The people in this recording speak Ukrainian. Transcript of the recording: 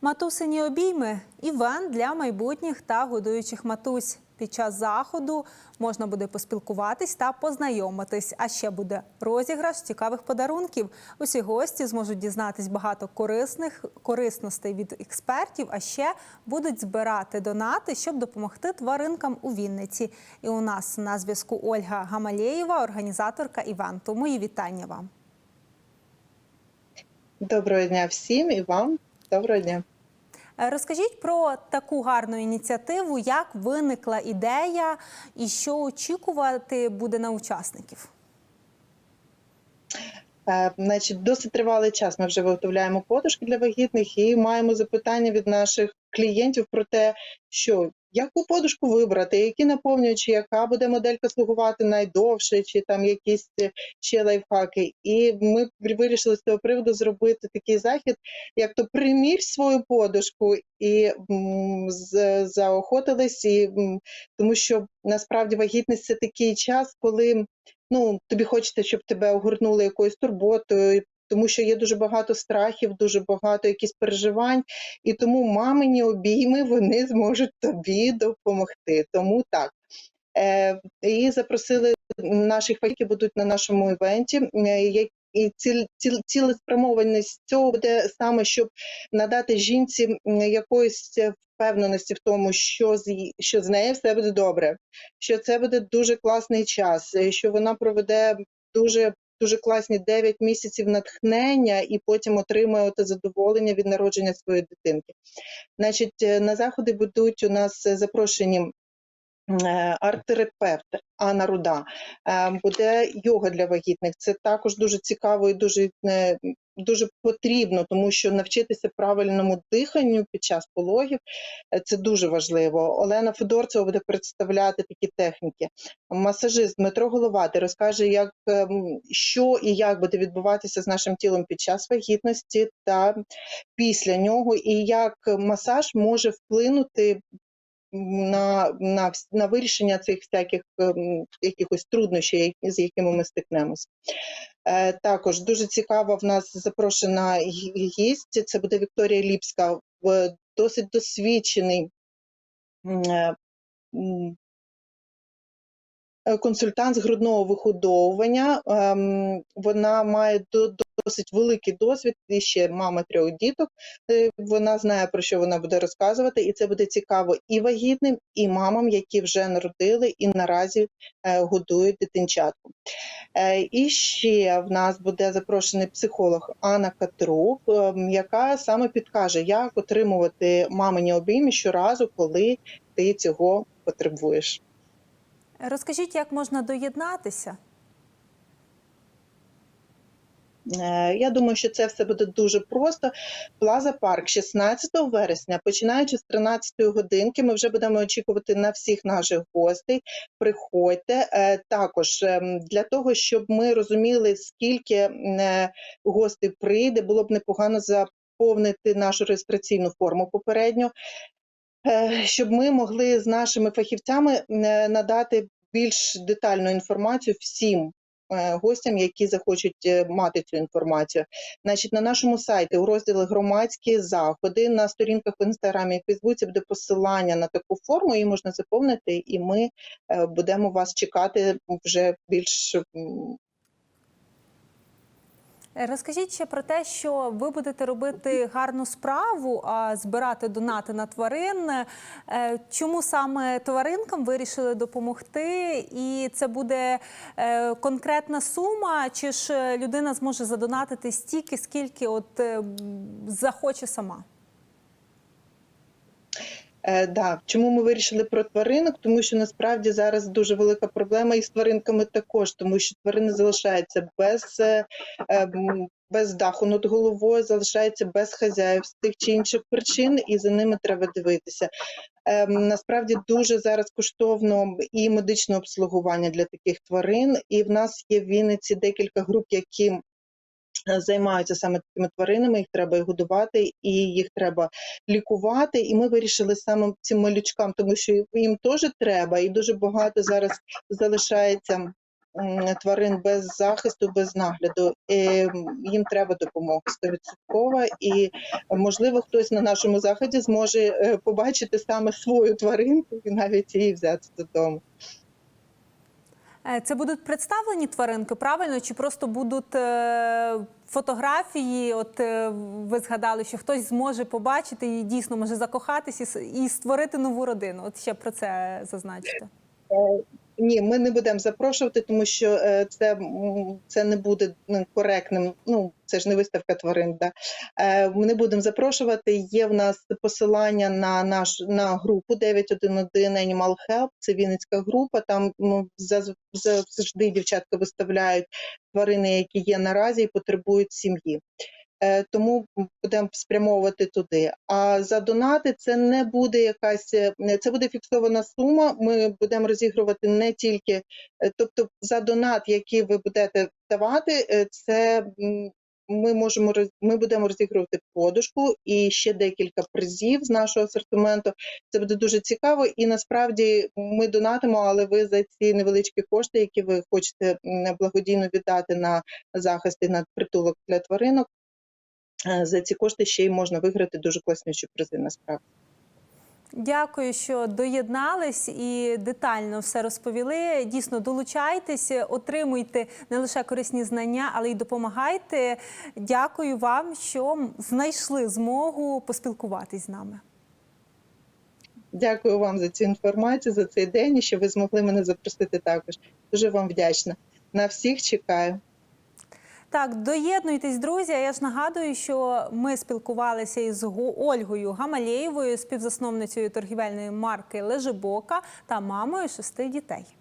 Матусині обійми івент для майбутніх та годуючих матусь. Під час заходу можна буде поспілкуватись та познайомитись. А ще буде розіграш цікавих подарунків. Усі гості зможуть дізнатись багато корисних корисностей від експертів. А ще будуть збирати донати, щоб допомогти тваринкам у Вінниці. І у нас на зв'язку Ольга Гамалєєва, організаторка івенту. Мої вітання вам. Доброго дня всім і вам. Доброго дня. Е, Розкажіть про таку гарну ініціативу, як виникла ідея і що очікувати буде на учасників. Е, Значить, досить тривалий час ми вже виготовляємо подушки для вагітних і маємо запитання від наших клієнтів про те, що яку подушку вибрати, які наповнювачі, яка буде моделька слугувати найдовше, чи там якісь е, ще лайфхаки. І ми вирішили з цього приводу зробити такий захід, як то примір свою подушку і з- заохотились, і, тому що насправді вагітність це такий час, коли ну, тобі хочеться, щоб тебе огорнули якоюсь турботою, тому що є дуже багато страхів, дуже багато якісь переживань, і тому мамині обійми вони зможуть тобі допомогти. Тому так. Е, і запросили наших фахівців будуть на нашому івенті. е, І ціл, ціл, цілеспрямованість цього буде саме, щоб надати жінці якоїсь впевненості в тому, що з, що з нею все буде добре, що це буде дуже класний час, е, що вона проведе дуже дуже класні 9 місяців натхнення і потім отримує те задоволення від народження своєї дитинки. Значить, е, на заходи будуть у нас е, запрошені арт-терапевт Анна Руда. Е, Буде йога для вагітних. Це також дуже цікаво і дуже, е, дуже потрібно, тому що навчитися правильному диханню під час пологів е, це дуже важливо. Олена Федорцева буде представляти такі техніки. Масажист Дмитро Головатий розкаже, як що і як буде відбуватися з нашим тілом під час вагітності та після нього, і як масаж може вплинути на, на, на вирішення цих всяких ем, якихось труднощів, з якими ми стикнемось. Е, також дуже цікава в нас запрошена гість. Це буде Вікторія Ліпська, досить досвідчений е, консультант з грудного виходовування. Ем, Вона має до- досить великий досвід, і ще мама трьох діток. Е, Вона знає, про що вона буде розказувати, і це буде цікаво і вагітним, і мамам, які вже народили і наразі е, годують дитинчатку. Е, І ще в нас буде запрошений психолог Анна Катрук, яка саме підкаже, як отримувати мамині обійми щоразу, коли ти цього потребуєш. Розкажіть, як можна доєднатися? Е, Я думаю, що це все буде дуже просто. Плаза Парк 16 вересня, починаючи з 13 годинки, ми вже будемо очікувати на всіх наших гостей. Приходьте Е, також ем, для того, щоб ми розуміли, скільки е, гостей прийде, було б непогано заповнити нашу реєстраційну форму попередньо, е, щоб ми могли з нашими фахівцями надати більш детальну інформацію всім гостям, які захочуть е, мати цю інформацію. Значить, на нашому сайті у розділі громадські заходи на сторінках в інстаграмі і Фейсбуці буде посилання на таку форму, її можна заповнити, і ми е, будемо вас чекати вже більш Е, Розкажіть ще про те, що ви будете робити гарну справу, а збирати донати на тварин. Е, Чому саме тваринкам вирішили допомогти? І це буде е, конкретна сума, чи ж е, людина зможе задонатити стільки, скільки от е, захоче сама? Е, да. Чому ми вирішили про тваринок? Тому що насправді зараз дуже велика проблема і з тваринками також, тому що тварини залишаються без, е, е, без даху над головою, залишаються без хазяїв з тих чи інших причин, і за ними треба дивитися. Е, насправді дуже зараз коштовно і медичне обслуговування для таких тварин, і в нас є в Вінниці декілька груп, які займаються саме такими тваринами, їх треба годувати, і їх треба лікувати. І ми вирішили саме цим малючкам, тому що їм теж треба, і дуже багато зараз залишається тварин без захисту, без нагляду. Їм треба допомога 100%. І можливо, хтось на нашому заході зможе е, побачити саме свою тваринку і навіть її взяти додому. Е, Це будуть представлені тваринки, правильно? Чи просто будуть е, фотографії? От е, ви згадали, що хтось зможе побачити і дійсно може закохатись і, створити нову родину. От ще про це зазначте. Ні, ми не будемо запрошувати, тому що е, це, це не буде ну, коректним. Ну це ж не виставка тварин. Да? Е, Ми не будемо запрошувати. Є в нас посилання на наш на групу 911 Animal Help. Це Вінницька група. Там ну, завжди дівчатка виставляють тварини, які є наразі і потребують сім'ї. Е, Тому будемо спрямовувати туди. А за донати це не буде якась, е, це буде фіксована сума. Ми будемо розігрувати не тільки, е, тобто за донат, який ви будете давати, це ми можемо ми будемо розігрувати подушку і ще декілька призів з нашого асортименту. Це буде дуже цікаво, і насправді ми донатимо, але ви за ці невеличкі кошти, які ви хочете благодійно віддати на захист і на притулок для тваринок. Е, За ці кошти ще й можна виграти дуже класнючі призи. Насправді. Дякую, що доєднались і детально все розповіли. Дійсно, долучайтесь, отримуйте не лише корисні знання, але й допомагайте. Дякую вам, що знайшли змогу поспілкуватись з нами. Дякую вам за цю інформацію, за цей день і що ви змогли мене запросити також. Дуже вам вдячна. На всіх чекаю. Так, доєднуйтесь, друзі. Я ж нагадую, що ми спілкувалися із Го- Ольгою Гамалєєвою, співзасновницею торгівельної марки Лежебока та мамою шести дітей.